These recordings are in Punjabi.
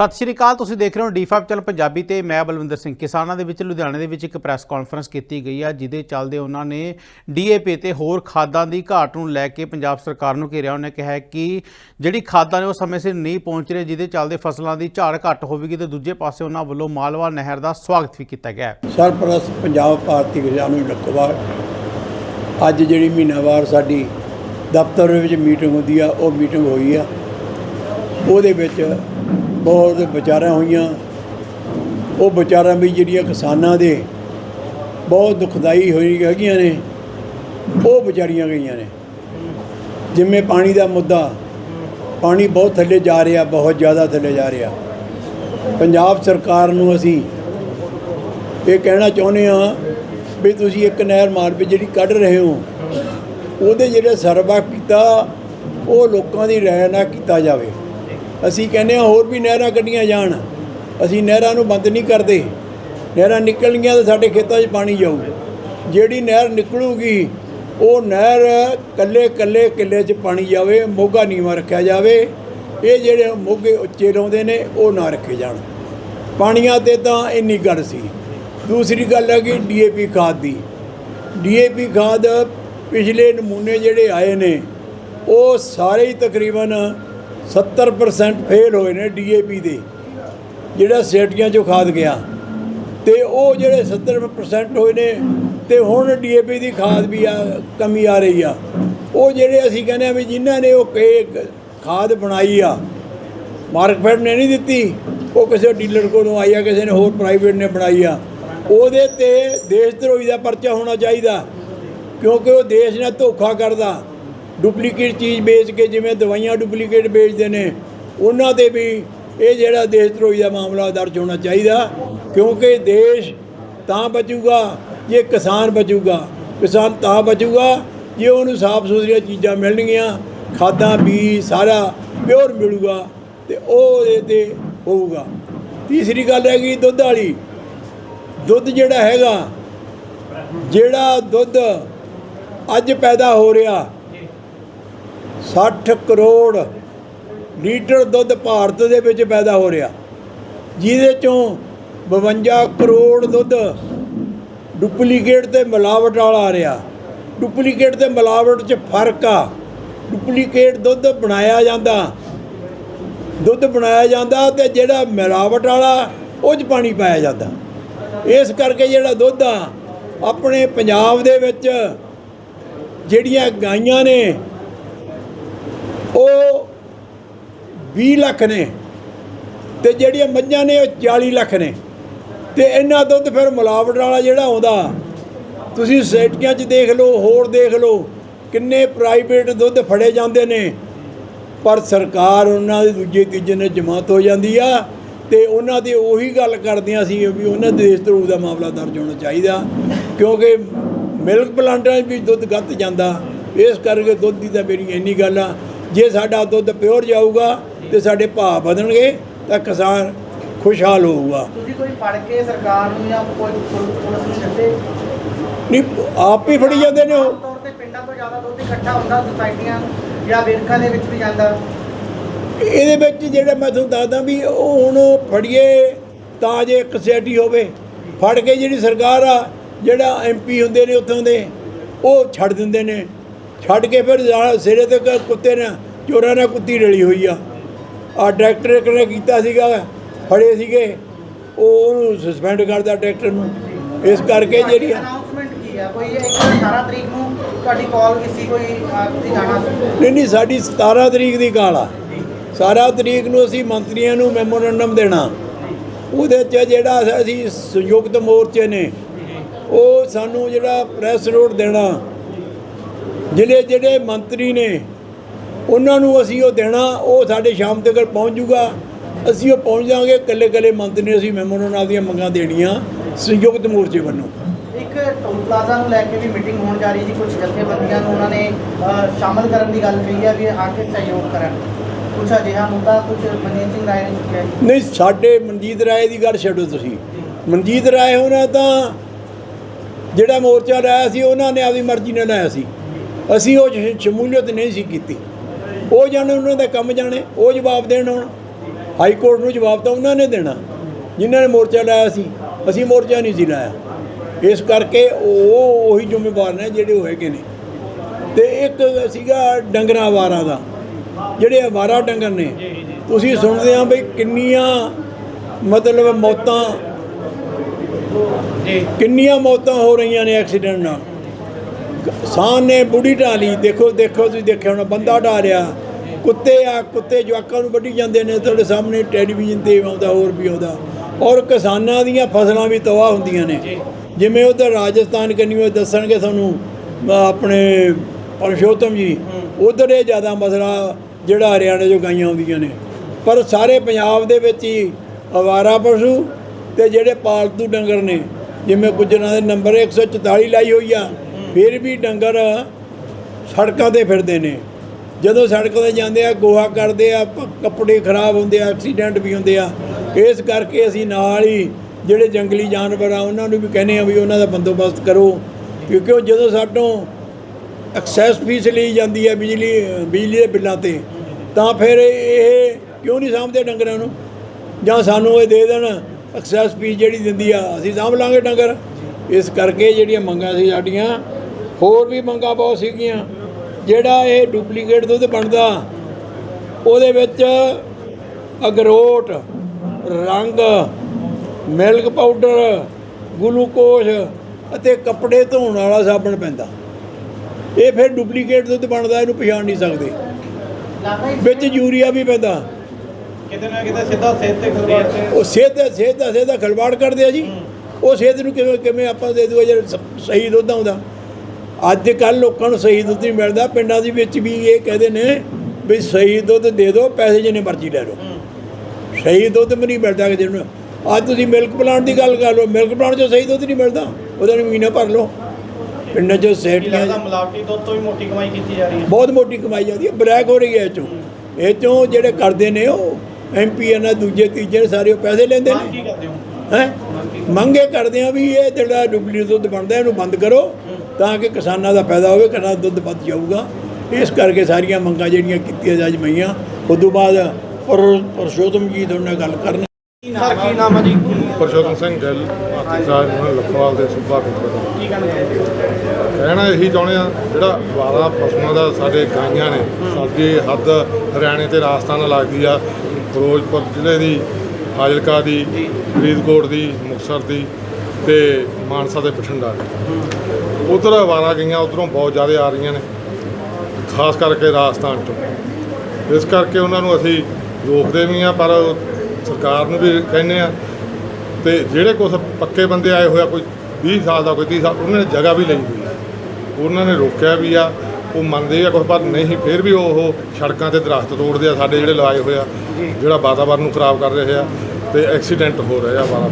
ਸਤਿ ਸ਼੍ਰੀ ਅਕਾਲ, ਤੁਸੀਂ ਦੇਖ ਰਹੇ ਹੋ ਡੀ5 ਚੈਨਲ ਪੰਜਾਬੀ ਤੇ ਮੈਂ ਬਲਵਿੰਦਰ ਸਿੰਘ। ਕਿਸਾਨਾਂ ਦੇ ਵਿੱਚ, ਲੁਧਿਆਣੇ ਦੇ ਵਿੱਚ ਇੱਕ ਪ੍ਰੈਸ ਕਾਨਫਰੰਸ ਕੀਤੀ ਗਈ ਆ ਜਿਹਦੇ ਚੱਲਦੇ ਉਹਨਾਂ ਨੇ ਡੀਏਪੀ ਤੇ ਹੋਰ ਖਾਦਾਂ ਦੀ ਘਾਟ ਨੂੰ ਲੈ ਕੇ ਪੰਜਾਬ ਸਰਕਾਰ ਨੂੰ ਘੇਰਿਆ। ਉਹਨੇ ਕਿਹਾ ਕਿ ਜਿਹੜੀ ਖਾਦਾਂ ਨੇ, ਉਹ ਸਮੇਂ ਸਿਰ ਨਹੀਂ ਪਹੁੰਚ ਰਹੀ ਜਿਹਦੇ ਚੱਲਦੇ ਫਸਲਾਂ ਦੀ ਝਾੜ ਘੱਟ ਹੋਵੇਗੀ ਤੇ ਦੂਜੇ ਪਾਸੇ ਉਹਨਾਂ ਵੱਲੋਂ ਮਾਲਵਾ ਨਹਿਰ ਦਾ ਸਵਾਗਤ ਵੀ ਕੀਤਾ ਗਿਆ ਹੈ। ਸਰਪ੍ਰਸਤ ਪੰਜਾਬ ਭਾਰਤੀ ਕਿਸਾਨ ਨੂੰ ਅੱਜ ਜਿਹੜੀ ਮਹੀਨਾਵਾਰ ਸਾਡੀ ਦਫ਼ਤਰ ਵਿੱਚ ਮੀਟਿੰਗ ਹੁੰਦੀ ਆ, ਉਹ ਮੀਟਿੰਗ ਹੋਈ ਆ। ਉਹਦੇ ਵਿੱਚ ਬਹੁਤ ਵਿਚਾਰਾਂ ਹੋਈਆਂ। ਉਹ ਵਿਚਾਰਾਂ ਵੀ ਜਿਹੜੀਆਂ ਕਿਸਾਨਾਂ ਦੇ ਬਹੁਤ ਦੁਖਦਾਈ ਹੋਈ ਹੈਗੀਆਂ ਨੇ, ਉਹ ਵਿਚਾਰੀਆਂ ਗਈਆਂ ਨੇ। ਜਿਵੇਂ ਪਾਣੀ ਦਾ ਮੁੱਦਾ, ਪਾਣੀ ਬਹੁਤ ਥੱਲੇ ਜਾ ਰਿਹਾ, ਬਹੁਤ ਜ਼ਿਆਦਾ ਥੱਲੇ ਜਾ ਰਿਹਾ। ਪੰਜਾਬ ਸਰਕਾਰ ਨੂੰ ਅਸੀਂ ਇਹ ਕਹਿਣਾ ਚਾਹੁੰਦੇ ਆ ਵੀ ਤੁਸੀਂ ਇੱਕ ਨਹਿਰ ਮਾਰਪੇ ਜਿਹੜੀ ਕੱਢ ਰਹੇ ਹੋ, ਉਹਦੇ ਜਿਹੜੇ ਸਰਵਾ ਕੀਤਾ, ਉਹ ਲੋਕਾਂ ਦੀ ਰਾਏ ਨਾਲ ਕੀਤਾ ਜਾਵੇ। ਅਸੀਂ ਕਹਿੰਦੇ ਆ ਹੋਰ ਵੀ ਨਹਿਰਾਂ ਕੱਢੀਆਂ ਜਾਣ। ਅਸੀਂ ਨਹਿਰਾਂ ਨੂੰ ਬੰਦ ਨਹੀਂ ਕਰਦੇ। ਨਹਿਰਾਂ ਨਿਕਲਣਗੀਆਂ ਤਾਂ ਸਾਡੇ ਖੇਤਾਂ 'ਚ ਪਾਣੀ ਜਾਊ। ਜਿਹੜੀ ਨਹਿਰ ਨਿਕਲੂਗੀ, ਉਹ ਨਹਿਰ ਕੱਲੇ ਕੱਲੇ ਕਿੱਲੇ 'ਚ ਪਾਣੀ ਜਾਵੇ, ਮੋਗਾ ਨੀਵਾਂ ਰੱਖਿਆ ਜਾਵੇ। ਇਹ ਜਿਹੜੇ ਮੋਗੇ ਉੱਚੇ ਲਾਉਂਦੇ ਨੇ, ਉਹ ਨਾ ਰੱਖੇ ਜਾਣ। ਪਾਣੀਆਂ ਤੇ ਤਾਂ ਇੰਨੀ ਗੱਲ ਸੀ। ਦੂਸਰੀ ਗੱਲ ਹੈਗੀ ਡੀਏਪੀ ਖਾਦ ਦੀ। ਡੀਏਪੀ ਖਾਦ ਪਿਛਲੇ ਨਮੂਨੇ ਜਿਹੜੇ ਆਏ ਨੇ, ਉਹ ਸਾਰੇ ਹੀ ਤਕਰੀਬਨ 70% ਫੇਲ ਹੋਏ ਨੇ ਡੀਏਪੀ ਦੇ, ਜਿਹੜਾ ਸੇਟੀਆਂ ਚੋਂ ਖਾਦ ਗਿਆ। ਤੇ ਉਹ ਜਿਹੜੇ 70% ਹੋਏ ਨੇ, ਤੇ ਹੁਣ ਡੀਏਪੀ ਦੀ ਖਾਦ ਵੀ ਆ, ਕਮੀ ਆ ਰਹੀ ਆ। ਉਹ ਜਿਹੜੇ ਅਸੀਂ ਕਹਿੰਦੇ ਆ ਵੀ ਜਿਨ੍ਹਾਂ ਨੇ ਉਹ ਕੇ ਖਾਦ ਬਣਾਈ ਆ ਮਾਰਕਫੈਡ ਨੇ ਨਹੀਂ ਦਿੱਤੀ, ਉਹ ਕਿਸੇ ਡੀਲਰ ਕੋਲੋਂ ਆਈ ਆ, ਕਿਸੇ ਨੇ ਹੋਰ ਪ੍ਰਾਈਵੇਟ ਨੇ ਬਣਾਈ ਆ। ਉਹਦੇ ਤੇ ਦੇਸ਼ ਧਰੋਹੀ ਦਾ ਪਰਚਾ ਹੋਣਾ ਚਾਹੀਦਾ, ਕਿਉਂਕਿ ਉਹ ਦੇਸ਼ ਨਾਲ ਧੋਖਾ ਕਰਦਾ। ਡੁਪਲੀਕੇਟ ਚੀਜ਼ ਵੇਚ ਕੇ ਜਿਵੇਂ ਦਵਾਈਆਂ ਡੁਪਲੀਕੇਟ ਵੇਚਦੇ ਨੇ, ਉਹਨਾਂ ਤੇ ਵੀ ਇਹ ਜਿਹੜਾ ਦੇਸ਼ ਧਰੋਹੀ ਦਾ ਮਾਮਲਾ ਦਰਜ ਹੋਣਾ ਚਾਹੀਦਾ, ਕਿਉਂਕਿ ਦੇਸ਼ ਤਾਂ ਬਚੂਗਾ, ਜੇ ਕਿਸਾਨ ਬਚੂਗਾ, ਕਿਸਾਨ ਤਾਂ ਬਚੂਗਾ, ਜੇ ਉਹਨੂੰ ਸਾਫ਼ ਸੁਥਰੀਆਂ ਚੀਜ਼ਾਂ ਮਿਲਣਗੀਆਂ, ਖਾਦਾਂ, ਬੀਜ ਸਾਰਾ ਪਿਓਰ ਮਿਲੂਗਾ ਤੇ ਉਹ ਇਹਦੇ ਤੇ ਹੋਊਗਾ। ਤੀਸਰੀ ਗੱਲ ਹੈਗੀ ਦੁੱਧ ਵਾਲੀ। ਦੁੱਧ ਜਿਹੜਾ ਹੈਗਾ, ਜਿਹੜਾ ਦੁੱਧ ਅੱਜ ਪੈਦਾ ਹੋ ਰਿਹਾ 60 ਕਰੋੜ ਲੀਟਰ ਦੁੱਧ ਭਾਰਤ ਦੇ ਵਿੱਚ ਪੈਦਾ ਹੋ ਰਿਹਾ। ਜਿਹਦੇ ਚੋਂ 52 ਕਰੋੜ ਦੁੱਧ ਡੁਪਲੀਕੇਟ ਤੇ ਮਿਲਾਵਟ ਵਾਲਾ ਆ ਰਿਹਾ। ਡੁਪਲੀਕੇਟ ਤੇ ਮਿਲਾਵਟ 'ਚ ਫ਼ਰਕ ਆ। ਡੁਪਲੀਕੇਟ ਦੁੱਧ ਬਣਾਇਆ ਜਾਂਦਾ। ਦੁੱਧ ਬਣਾਇਆ ਜਾਂਦਾ ਤੇ ਜਿਹੜਾ ਮਿਲਾਵਟ ਵਾਲਾ, ਉਹ 'ਚ ਪਾਣੀ ਪਾਇਆ ਜਾਂਦਾ। ਇਸ ਕਰਕੇ ਜਿਹੜਾ ਦੁੱਧ ਆ, ਆਪਣੇ ਪੰਜਾਬ ਦੇ ਵਿੱਚ ਜਿਹੜੀਆਂ ਗਾਈਆਂ ਨੇ ਉਹ 20 ਲੱਖ ਨੇ ਤੇ ਜਿਹੜੀਆਂ ਮੱਝਾਂ ਨੇ ਉਹ 40 ਲੱਖ ਨੇ। ਤੇ ਇੰਨਾ ਦੁੱਧ ਫਿਰ ਮਿਲਾਵਟ ਵਾਲਾ ਜਿਹੜਾ ਆਉਂਦਾ, ਤੁਸੀਂ ਸੇਟੀਆਂ 'ਚ ਦੇਖ ਲਓ, ਹੋਰ ਦੇਖ ਲਓ, ਕਿੰਨੇ ਪ੍ਰਾਈਵੇਟ ਦੁੱਧ ਫੜੇ ਜਾਂਦੇ ਨੇ। ਪਰ ਸਰਕਾਰ ਉਹਨਾਂ ਦੇ ਦੂਜੇ ਤੀਜੇ ਨੇ ਜਮਾਤ ਹੋ ਜਾਂਦੀ ਆ ਤੇ ਉਹਨਾਂ ਦੀ ਉਹੀ ਗੱਲ ਕਰਦੀਆਂ ਸੀ ਵੀ ਉਹਨਾਂ ਦੇ ਦੇਸ਼ ਧਰੂ ਦਾ ਮਾਮਲਾ ਦਰਜ ਹੋਣਾ ਚਾਹੀਦਾ। ਕਿਉਂਕਿ ਮਿਲਕ ਪਲਾਂਟਾਂ 'ਚ ਵੀ ਦੁੱਧ ਗੱਤ ਜਾਂਦਾ, ਇਸ ਕਰਕੇ ਦੁੱਧ ਦੀ ਤਾਂ ਮੇਰੀ ਇੰਨੀ ਗੱਲ ਆ। ਜੇ ਸਾਡਾ ਦੁੱਧ ਪਿਓਰ ਜਾਊਗਾ ਤੇ ਸਾਡੇ ਭਾਅ ਵਧਣਗੇ ਤਾਂ ਕਿਸਾਨ ਖੁਸ਼ਹਾਲ ਹੋਊਗਾ। ਤੁਸੀਂ ਕੋਈ ਫੜ ਕੇ ਸਰਕਾਰ ਨੂੰ ਜਾਂ ਕੋਈ ਪੁਲ- ਪੁਲਿਸ ਨੂੰ ਨਹੀਂ ਆਪ ਹੀ ਫੜੀ ਜਾਂਦੇ ਨੇ ਉਹ। ਤੌਰ ਤੇ ਪਿੰਡਾਂ ਤੋਂ ਜ਼ਿਆਦਾ ਦੁੱਧ ਇਕੱਠਾ ਹੁੰਦਾ ਸੁਸਾਇਟੀਆਂ ਜਾਂ ਵਿਰਕਾਂ ਦੇ ਵਿੱਚ ਵੀ ਜਾਂਦਾ। ਇਹਦੇ ਵਿੱਚ ਜਿਹੜਾ ਮੈਂ ਤੁਹਾਨੂੰ ਦੱਸਦਾ ਵੀ ਉਹ ਹੁਣ ਫੜੀਏ ਤਾਂ ਜੇ ਇੱਕ ਸੋਸਾਇਟੀ ਹੋਵੇ ਫੜ ਕੇ ਜਿਹੜੀ ਸਰਕਾਰ ਆ ਜਿਹੜਾ ਐਮਪੀ ਹੁੰਦੇ ਨੇ ਉੱਥੋਂ ਦੇ ਉਹ ਛੱਡ ਦਿੰਦੇ ਨੇ। ਛੱਡ ਕੇ ਫਿਰ ਸਿਰੇ ਤੇ ਕੁੱਤੇ ਨੇ ਚੋਰਾਂ ਨੇ ਕੁੱਤੀ ਰਲੀ ਹੋਈ ਆ। ਆ ਡਾਇਰੈਕਟਰ ਨੇ ਕੀਤਾ ਸੀਗਾ ਫੜੇ ਸੀਗੇ। ਉਹ ਉਹਨੂੰ ਸਸਪੈਂਡ ਕਰਦਾ ਡਾਇਰੈਕਟਰ ਨੂੰ। ਇਸ ਕਰਕੇ ਜਿਹੜੀ ਆ ਅਨਾਉਂਸਮੈਂਟ ਕੀ ਹੈ ਕੋਈ ਇੱਕ 18 ਤਰੀਕ ਨੂੰ ਤੁਹਾਡੀ ਕਾਲ ਕੀਤੀ ਕੋਈ ਅਹ, ਤੁਸੀਂ ਜਾਣਾ ਸੀ? ਨਹੀਂ ਨਹੀਂ ਸਾਡੀ 17 ਤਰੀਕ ਦੀ ਕਾਲ ਆ। 17 ਤਰੀਕ ਨੂੰ ਅਸੀਂ ਮੰਤਰੀਆਂ ਨੂੰ ਮੈਮੋਰੰਡਮ ਦੇਣਾ। ਉਹਦੇ 'ਚ ਜਿਹੜਾ ਅਸੀਂ ਸੰਯੁਕਤ ਮੋਰਚੇ ਨੇ ਉਹ ਸਾਨੂੰ ਜਿਹੜਾ ਪ੍ਰੈਸ ਨੋਟ ਦੇਣਾ। ਜਿਹੜੇ ਜਿਹੜੇ ਮੰਤਰੀ ਨੇ ਉਹਨਾਂ ਨੂੰ ਅਸੀਂ ਉਹ ਦੇਣਾ ਉਹ ਸਾਡੇ ਸ਼ਾਮ ਤੱਕ ਪਹੁੰਚ ਜੂਗਾ ਅਸੀਂ ਉਹ ਪਹੁੰਚ ਜਾਵਾਂਗੇ ਇਕੱਲੇ ਇਕੱਲੇ ਮੰਤਰੀ ਨੇ ਅਸੀਂ ਮੈਮੋਰੰਡਮ ਦੀਆਂ ਮੰਗਾਂ ਦੇਣੀਆਂ ਸੰਯੁਕਤ ਮੋਰਚੇ ਵੱਲੋਂ। ਇੱਕ ਟੋਲ ਪਲਾਜ਼ਾ ਨੂੰ ਲੈ ਕੇ ਵੀ ਮੀਟਿੰਗ ਹੋਣ ਜਾ ਰਹੀ ਸੀ ਕੁਝ ਜਥੇਬੰਦੀਆਂ ਨੂੰ ਉਹਨਾਂ ਨੇ ਸ਼ਾਮਲ ਕਰਨ ਦੀ ਗੱਲ ਕਹੀ ਹੈ ਵੀ ਆ ਕੇ ਸਹਿਯੋਗ ਕਰਨ। ਕੁਝ ਅਜਿਹਾ ਮੁੱਦਾ ਕੁਝ ਮਨਜੀਤ ਸਿੰਘ ਰਾਏ ਨੇ ਚੁੱਕਿਆ ਨਹੀਂ ਸਾਡੇ ਮਨਜੀਤ ਰਾਏ ਦੀ ਗੱਲ ਛੱਡੋ ਤੁਸੀਂ। ਮਨਜੀਤ ਰਾਏ ਹੋਣਾ ਤਾਂ ਜਿਹੜਾ ਮੋਰਚਾ ਲਾਇਆ ਸੀ ਉਹਨਾਂ ਨੇ ਆਪਦੀ ਮਰਜ਼ੀ ਨਾਲ ਲਾਇਆ ਸੀ। ਅਸੀਂ ਉਹ ਸ਼ਮੂਲੀਅਤ ਨਹੀਂ ਸੀ ਕੀਤੀ। ਉਹ ਜਾਣੇ ਉਹਨਾਂ ਦਾ ਕੰਮ ਜਾਣੇ ਉਹ ਜਵਾਬ ਦੇਣ ਹੁਣ ਹਾਈ ਕੋਰਟ ਨੂੰ ਜਵਾਬ ਤਾਂ ਉਹਨਾਂ ਨੇ ਦੇਣਾ। ਜਿਨ੍ਹਾਂ ਨੇ ਮੋਰਚਾ ਲਾਇਆ ਸੀ ਅਸੀਂ ਮੋਰਚਾ ਨਹੀਂ ਸੀ ਲਾਇਆ। ਇਸ ਕਰਕੇ ਉਹ ਉਹੀ ਜ਼ਿੰਮੇਵਾਰ ਨੇ ਜਿਹੜੇ ਹੋਏਗੇ ਨੇ। ਤੇ ਇੱਕ ਸੀਗਾ ਡੰਗਰਾਂ ਵਾਰਾਂ ਦਾ। ਜਿਹੜੇ ਅਵਾਰਾ ਡੰਗਰ ਨੇ ਤੁਸੀਂ ਸੁਣਦੇ ਆ ਬਈ ਕਿੰਨੀਆਂ ਮਤਲਬ ਮੌਤਾਂ ਕਿੰਨੀਆਂ ਮੌਤਾਂ ਹੋ ਰਹੀਆਂ ਨੇ ਐਕਸੀਡੈਂਟ ਨਾਲ। ਸਾਨ ਨੇ ਬੁੜੀ ਢਾਲੀ ਦੇਖੋ ਦੇਖੋ ਤੁਸੀਂ ਦੇਖਿਆ ਹੋਣਾ ਬੰਦਾ ਢਾਰਿਆ ਕੁੱਤੇ ਆ ਕੁੱਤੇ ਜਵਾਕਾਂ ਨੂੰ ਵੱਢੀ ਜਾਂਦੇ ਨੇ ਤੁਹਾਡੇ ਸਾਹਮਣੇ ਟੈਲੀਵਿਜ਼ਨ ਤੇ ਆਉਂਦਾ ਹੋਰ ਵੀ ਆਉਂਦਾ। ਔਰ ਕਿਸਾਨਾਂ ਦੀਆਂ ਫਸਲਾਂ ਵੀ ਤਬਾਹ ਹੁੰਦੀਆਂ ਨੇ। ਜਿਵੇਂ ਉਧਰ ਰਾਜਸਥਾਨ ਕੰਨੀ ਉਹ ਦੱਸਣਗੇ ਤੁਹਾਨੂੰ ਆਪਣੇ ਪਰਸ਼ੋਤਮ ਜੀ ਉਧਰ ਇਹ ਜ਼ਿਆਦਾ ਮਸਲਾ ਜਿਹੜਾ ਹਰਿਆਣੇ 'ਚੋਂ ਗਾਈਆਂ ਆਉਂਦੀਆਂ ਨੇ। ਪਰ ਸਾਰੇ ਪੰਜਾਬ ਦੇ ਵਿੱਚ ਹੀ ਅਵਾਰਾ ਪਸ਼ੂ ਤੇ ਜਿਹੜੇ ਪਾਲਤੂ ਡੰਗਰ ਨੇ ਜਿਵੇਂ ਗੁੱਜਰਾਂ ਦੇ ਨੰਬਰ 144 ਲਾਈ ਹੋਈ ਆ ਫਿਰ ਵੀ ਡੰਗਰ ਸੜਕਾਂ ਤੇ ਫਿਰਦੇ ਨੇ। ਜਦੋਂ ਸੜਕ ਤੇ ਜਾਂਦੇ ਆ, ਗੋਹਾ ਕਰਦੇ ਆ, ਪ- ਕੱਪੜੇ ਖਰਾਬ ਹੁੰਦੇ ਆ, ਐਕਸੀਡੈਂਟ ਵੀ ਹੁੰਦੇ ਆ। ਇਸ ਕਰਕੇ ਅਸੀਂ ਨਾਲ ਹੀ ਜਿਹੜੇ ਜੰਗਲੀ ਜਾਨਵਰ ਆ, ਉਹਨਾਂ ਨੂੰ ਵੀ ਕਹਿੰਦੇ ਆ ਵੀ ਉਹਨਾਂ ਦਾ ਬੰਦੋਬਸਤ ਕਰੋ। ਕਿਉਂਕਿ ਉਹ ਜਦੋਂ ਸਾਡੋਂ ਐਕਸੈਸ ਫੀਸ ਲਈ ਜਾਂਦੀ ਹੈ ਬਿਜਲੀ ਬਿਜਲੀ ਦੇ ਬਿੱਲਾਂ ਤੇ, ਤਾਂ ਫਿਰ ਇਹ ਕਿਉਂ ਨਹੀਂ ਸਾਂਭਦੇ ਡੰਗਰਾਂ ਨੂੰ? ਜਾਂ ਸਾਨੂੰ ਇਹ ਦੇ ਦੇਣ ਐਕਸੈਸ ਫੀਸ ਜਿਹੜੀ ਦਿੰਦੀ ਆ, ਅਸੀਂ ਸਾਂਭ ਲਾਂਗੇ ਡੰਗਰ। ਇਸ ਕਰਕੇ ਜਿਹੜੀਆਂ ਮੰਗਾਂ ਸੀ ਸਾਡੀਆਂ ਹੋਰ ਵੀ ਮੰਗਾਂ ਬਹੁਤ ਸੀਗੀਆਂ। ਜਿਹੜਾ ਇਹ ਡੁਪਲੀਕੇਟ ਦੁੱਧ ਬਣਦਾ ਉਹਦੇ ਵਿੱਚ ਅਗਰੋਟ ਰੰਗ ਮਿਲਕ ਪਾਊਡਰ ਗਲੂਕੋਜ਼ ਅਤੇ ਕੱਪੜੇ ਧੋਣ ਵਾਲਾ ਸਾਬਣ ਪੈਂਦਾ। ਇਹ ਫਿਰ ਡੁਪਲੀਕੇਟ ਦੁੱਧ ਬਣਦਾ ਇਹਨੂੰ ਪਛਾਣ ਨਹੀਂ ਸਕਦੇ। ਵਿੱਚ ਯੂਰੀਆ ਵੀ ਪੈਂਦਾ। ਕਿਤੇ ਨਾ ਕਿਤੇ ਸਿੱਧਾ ਸਿਹਤ ਤੇ ਖਲਵਾੜ ਉਹ ਸਿਹਤ ਦਾ ਸਿਹਤ ਦਾ ਸਿਹਤ ਦਾ ਖਲਵਾੜ ਕਰਦੇ ਆ ਜੀ। ਉਹ ਸਿਹਤ ਨੂੰ ਕਿਵੇਂ ਕਿਵੇਂ ਆਪਾਂ ਦੇ ਦੂਆ ਜਿਹੜਾ ਸ- ਸਹੀ ਦੁੱਧ ਆਉਂਦਾ। ਅੱਜ ਕੱਲ ਲੋਕਾਂ ਨੂੰ ਸਹੀ ਦੁੱਧ ਨਹੀਂ ਮਿਲਦਾ ਪਿੰਡਾਂ ਦੇ ਵਿੱਚ ਵੀ ਇਹ ਕਹਿੰਦੇ ਨੇ ਵੀ ਸਹੀ ਦੁੱਧ ਦੇ ਦਿਓ ਪੈਸੇ ਜਿੰਨੇ ਮਰਜ਼ੀ ਲੈ ਲਓ। ਸਹੀ ਦੁੱਧ ਵੀ ਨਹੀਂ ਮਿਲਦਾ ਕਿ ਜਿਹਨੂੰ ਅੱਜ ਤੁਸੀਂ ਮਿਲਕ ਪਲਾਂਟ ਦੀ ਗੱਲ ਕਰ ਲਓ ਮਿਲਕ ਪਲਾਂਟ 'ਚੋਂ ਸਹੀ ਦੁੱਧ ਨਹੀਂ ਮਿਲਦਾ ਉਹਦਾ ਨੂੰ ਮਹੀਨਾ ਭਰ ਲਓ। ਪਿੰਡਾਂ 'ਚ ਸੇਟੀਆਂ ਮਿਲਾਵਟੀ ਦੁੱਧ ਤੋਂ ਵੀ ਮੋਟੀ ਕਮਾਈ ਕੀਤੀ ਜਾ ਰਹੀ ਹੈ? ਬਹੁਤ ਮੋਟੀ ਕਮਾਈ ਜਾਂਦੀ ਹੈ ਬਲੈਕ ਹੋ ਰਹੀ ਹੈ ਇਹ ਚੋਂ। ਇਹ ਚੋਂ ਜਿਹੜੇ ਕਰਦੇ ਨੇ ਉਹ ਐਮਪੀ ਇਹਨਾਂ ਦੂਜੇ ਤੀਜੇ ਸਾਰੇ ਉਹ ਪੈਸੇ ਲੈਂਦੇ ਨੇ। ਕੀ ਕਰਦੇ ਹੋ? ਹੈ? ਮੰਗੇ ਕਰਦੇ ਆ ਵੀ ਇਹ ਜਿਹੜਾ ਡੁਪਲੀਕੇਟ ਦੁੱਧ ਬਣਦਾ ਇਹਨੂੰ ਬੰਦ ਕਰੋ ਤਾਂ ਕਿ ਕਿਸਾਨਾਂ ਦਾ ਫਾਇਦਾ ਹੋਵੇ ਕਿਸਾਨਾਂ ਦਾ ਦੁੱਧ ਵੱਧ ਜਾਊਗਾ। ਇਸ ਕਰਕੇ ਸਾਰੀਆਂ ਮੰਗਾਂ ਜਿਹੜੀਆਂ ਕੀਤੀਆਂ ਜਾ ਜਮਈਆਂ ਉਸ ਤੋਂ ਬਾਅਦ ਪਰ ਪਰਸ਼ੋਤਮ ਜੀ ਤੁਹਾਡੇ ਨਾਲ ਗੱਲ ਕਰਨ। ਸਰ ਕੀ ਨਾਮ ਹੈ ਜੀ? ਪਰਸ਼ੋਤਮ ਸਿੰਘ ਗਿੱਲ ਆਰਥਿਕਾਰ ਨੂੰ ਲਖਵਾਲ ਦੇ ਸੂਬਾ ਕੇਂਦਰ ਕੀ ਕਹਿਣਾ ਕਹਿਣਾ ਇਹੀ ਚਾਹੁੰਦੇ ਆ ਜਿਹੜਾ ਵਾਰਾ ਪਸ਼ੂਆਂ ਦਾ ਸਾਡੇ ਗਾਈਆਂ ਨੇ ਸਾਡੀ ਹੱਦ ਹਰਿਆਣੇ ਤੇ ਰਾਜਸਥਾਨ ਨਾਲ ਲੱਗਦੀ ਆ ਫਿਰੋਜ਼ਪੁਰ ਜ਼ਿਲ੍ਹੇ ਦੀ ਫਾਜ਼ਿਲਕਾ ਦੀ ਫਰੀਦਕੋਟ ਦੀ ਮੁਕਤਸਰ ਦੀ ਤੇ ਮਾਨਸਾ ਤੇ ਬਠਿੰਡਾ ਦੀ। ਉਧਰ ਵਾਰਾ ਗਈਆਂ ਉਧਰੋਂ ਬਹੁਤ ਜ਼ਿਆਦਾ ਆ ਰਹੀਆਂ ਨੇ ਖਾਸ ਕਰਕੇ ਰਾਜਸਥਾਨ ਤੋਂ। ਇਸ ਕਰਕੇ ਉਹਨਾਂ ਨੂੰ ਅਸੀਂ ਰੋਕਦੇ ਵੀ ਆ ਪਰ ਸਰਕਾਰ ਨੂੰ ਵੀ ਕਹਿੰਦੇ ਆ ਤੇ ਜਿਹੜੇ ਕੁਛ ਪੱਕੇ ਬੰਦੇ ਆਏ ਹੋਇਆ ਕੋਈ 20 ਸਾਲ ਦਾ ਕੋਈ 30 ਸਾਲ ਉਹਨਾਂ ਨੇ ਜਗ੍ਹਾ ਵੀ ਲਈ ਹੋਈ ਆ। ਉਹਨਾਂ ਨੇ ਰੋਕਿਆ ਵੀ ਆ ਉਹ ਮੰਨਦੇ ਆ ਕੁਛ ਪਰ ਨਹੀਂ ਫਿਰ ਵੀ ਉਹ ਸੜਕਾਂ ਤੇ ਦਰਖਤ ਤੋੜਦੇ ਆ ਸਾਡੇ ਜਿਹੜੇ ਲਗਾਏ ਹੋਏ ਆ ਜਿਹੜਾ ਵਾਤਾਵਰਨ ਨੂੰ ਖਰਾਬ ਕਰ ਰਹੇ ਆ। ਤੇ ਐਕਸੀਡੈਂਟ ਹੋ ਰਹੇ ਆ ਵਾਰਾ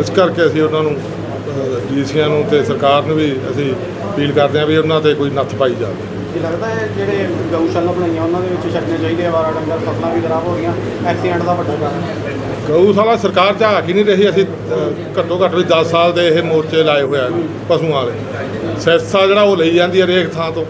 ਇਸ ਕਰਕੇ ਅਸੀਂ ਉਹਨਾਂ ਨੂੰ ਡੀਸੀਆਂ ਨੂੰ ਤੇ ਸਰਕਾਰ ਨੂੰ ਵੀ ਅਸੀਂ ਅਪੀਲ ਕਰਦੇ ਆ ਵੀ ਉਹਨਾਂ ਤੇ ਕੋਈ ਨੱਥ ਪਾਈ ਜਾਵੇ। ਕੀ ਲੱਗਦਾ ਹੈ ਜਿਹੜੇ ਗਊਸ਼ਾਲਾ ਬਣਾਈਆਂ ਉਹਨਾਂ ਦੇ ਵਿੱਚ ਛੱਡਣੇ ਚਾਹੀਦੇ ਆ ਵਾਰਾ ਡੰਗਰ ਫਸਲਾਂ ਵੀ ਖਰਾਬ ਹੋ ਰਹੀਆਂ ਐਕਸੀਡੈਂਟ ਦਾ ਵੱਡਾ ਕਾਰਨ? ਗਊਸ਼ਾਲਾ ਸਰਕਾਰ ਝਾਕ ਹੀ ਨਹੀਂ ਰਹੀ ਅਸੀਂ ਘੱਟੋ ਘੱਟ ਵੀ 10 ਸਾਲ ਦੇ ਇਹ ਮੋਰਚੇ ਲਾਏ ਹੋਇਆ ਪਸ਼ੂਆਂ ਵਾਲੇ। ਸੈਸਾ ਜਿਹੜਾ ਉਹ ਲਈ ਜਾਂਦੀ ਹੈ ਰੇਖ ਥਾਂ ਤੋਂ।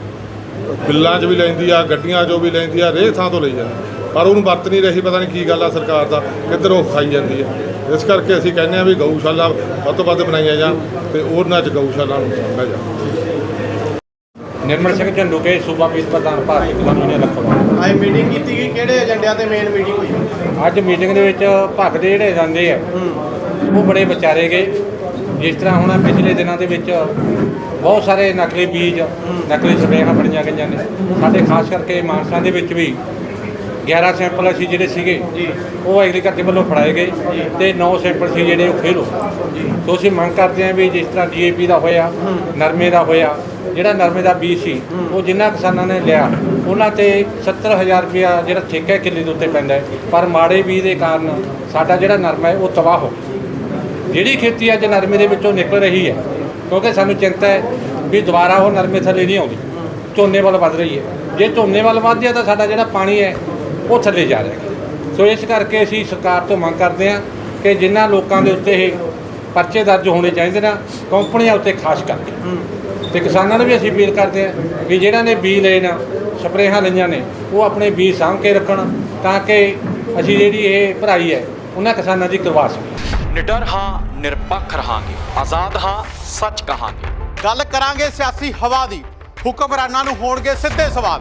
ਬਿੱਲਾਂ 'ਚ ਵੀ ਲੈਂਦੀ ਆ ਗੱਡੀਆਂ 'ਚੋਂ ਵੀ ਲੈਂਦੀ ਆ ਰੇਖ ਥਾਂ ਤੋਂ ਲਈ ਜਾਂਦੀ ਪਰ ਉਹਨੂੰ ਵਰਤ ਨਹੀਂ ਰਹੀ ਪਤਾ ਨਹੀਂ ਕੀ ਗੱਲ ਆ ਸਰਕਾਰ ਦਾ ਕਿੱਧਰ ਉਹ ਖਾਈ ਜਾਂਦੀ ਹੈ ਇਸ ਕਰਕੇ ਅਸੀਂ ਕਹਿੰਦੇ ਆ ਵੀ ਗਊਸ਼ਾਲਾ ਵੱਧ ਤੋਂ ਵੱਧ ਬਣਾਈਆਂ ਜਾਣ ਤੇ ਉਹਨਾਂ 'ਚ ਗਊਸ਼ਾਲਾ ਨੂੰ ਸਾਂਭਿਆ ਜਾਵੇ। ਨਿਰਮਲ ਸਿੰਘ ਝੰਡੂਕੇ ਸੂਬਾ ਮੀਤ ਪ੍ਰਧਾਨ ਭਾਰਤੀ ਕਿਸਾਨ ਯੂਨੀਅਨ ਲਖਨਊ ਅੱਜ ਮੀਟਿੰਗ ਕੀਤੀ ਗਈ ਕਿਹੜੇ ਏਜੰਡਿਆਂ ਤੇ ਮੇਨ ਮੀਟਿੰਗ ਹੋਈ? ਅੱਜ ਮੀਟਿੰਗ ਦੇ ਵਿੱਚ ਭਗਤ ਦੇ ਜਿਹੜੇ ਜਾਂਦੇ ਆ ਉਹ ਬੜੇ ਵਿਚਾਰੇ ਗਏ। ਜਿਸ ਤਰ੍ਹਾਂ ਹੁਣ ਪਿਛਲੇ ਦਿਨਾਂ ਦੇ ਵਿੱਚ ਬਹੁਤ ਸਾਰੇ ਨਕਲੀ ਬੀਜ ਨਕਲੀ ਸਪਰੇਆਂ ਬਣੀਆਂ ਗਈਆਂ ਨੇ। ਸਾਡੇ ਖਾਸ ਕਰਕੇ ਮਾਨਸਾ ਦੇ ਵਿੱਚ ਵੀ 11 ਸੈਂਪਲ ਅਸੀਂ ਜਿਹੜੇ ਸੀਗੇ ਉਹ ਐਗਰੀਕਲਚਰ ਵੱਲੋਂ ਫੜਾਏ ਗਏ ਤੇ 9 ਸੈਂਪਲ ਸੀ ਜਿਹੜੇ ਉਹ ਫੇਲ ਹੋ ਗਏ। ਤੋਂ ਅਸੀਂ ਮੰਗ ਕਰਦੇ ਹਾਂ ਵੀ ਜਿਸ ਤਰ੍ਹਾਂ ਡੀਏਪੀ ਦਾ ਹੋਇਆ ਨਰਮੇ ਦਾ ਹੋਇਆ ਜਿਹੜਾ ਨਰਮੇ ਦਾ ਬੀਜ ਸੀ ਉਹ ਜਿਨ੍ਹਾਂ ਕਿਸਾਨਾਂ ਨੇ ਲਿਆ ਉਹਨਾਂ ਤੇ 70000 ਰੁਪਇਆ ਜਿਹੜਾ ਠੇਕਾ ਕਿੱਲੇ ਦੇ ਉੱਤੇ ਪੈਂਦਾ ਪਰ ਮਾੜੇ ਬੀਜ ਦੇ ਕਾਰਨ ਸਾਡਾ ਜਿਹੜਾ ਨਰਮਾ ਹੈ ਉਹ ਤਬਾਹ ਹੋ ਗਿਆ। ਜਿਹੜੀ ਖੇਤੀ ਅੱਜ ਨਰਮੇ ਦੇ ਵਿੱਚੋਂ ਨਿਕਲ ਰਹੀ ਹੈ ਕਿਉਂਕਿ ਸਾਨੂੰ ਚਿੰਤਾ ਹੈ ਵੀ ਦੁਬਾਰਾ ਉਹ ਨਰਮੇ ਥੱਲੇ ਨਹੀਂ ਆਉਂਦੀ। ਝੋਨੇ ਵੱਲ ਵੱਧ ਰਹੀ ਹੈ। ਜੇ ਝੋਨੇ ਵੱਲ ਵੱਧਦੀ ਹੈ ਤਾਂ ਸਾਡਾ ਜਿਹੜਾ ਪਾਣੀ ਹੈ ਉਹ ਥੱਲੇ ਜਾ ਰਿਹਾ ਹੈ। ਸੋ ਇਸ ਕਰਕੇ ਅਸੀਂ ਸਰਕਾਰ ਤੋਂ ਮੰਗ ਕਰਦੇ ਹਾਂ ਕਿ ਜਿਨ੍ਹਾਂ ਲੋਕਾਂ ਦੇ ਉੱਤੇ ਇਹ ਪਰਚੇ ਦਰਜ ਹੋਣੇ ਚਾਹੀਦੇ ਨੇ ਕੰਪਨੀਆਂ ਉੱਤੇ ਖਾਸ ਕਰਕੇ। ਤੇ ਕਿਸਾਨਾਂ ਨੂੰ ਵੀ ਅਸੀਂ ਅਪੀਲ ਕਰਦੇ ਹਾਂ ਵੀ ਜਿਹੜਾ ਨੇ ਬੀਜ ਲਏ ਨਾ ਸਪਰੇਹਾਂ ਲਈਆਂ ਨੇ ਉਹ ਆਪਣੇ ਬੀਜ ਸਾਂਭ ਕੇ ਰੱਖਣ ਤਾਂ ਕਿ ਅਸੀਂ ਜਿਹੜੀ ਇਹ ਭਰਾਈ ਹੈ ਉਹਨਾਂ ਕਿਸਾਨਾਂ ਦੀ ਕਰਵਾ ਸਕੀਏ। ਨਿਡਰ ਹਾਂ ਨਿਰਪੱਖ ਰਹਾਂਗੇ। ਆਜ਼ਾਦ ਹਾਂ ਸੱਚ ਕਹਾਂਗੇ। ਗੱਲ ਕਰਾਂਗੇ ਸਿਆਸੀ ਹਵਾ ਦੀ। ਹੁਕਮਰਾਨਾਂ ਨੂੰ ਹੋਣਗੇ ਸਿੱਧੇ ਸਵਾਲ।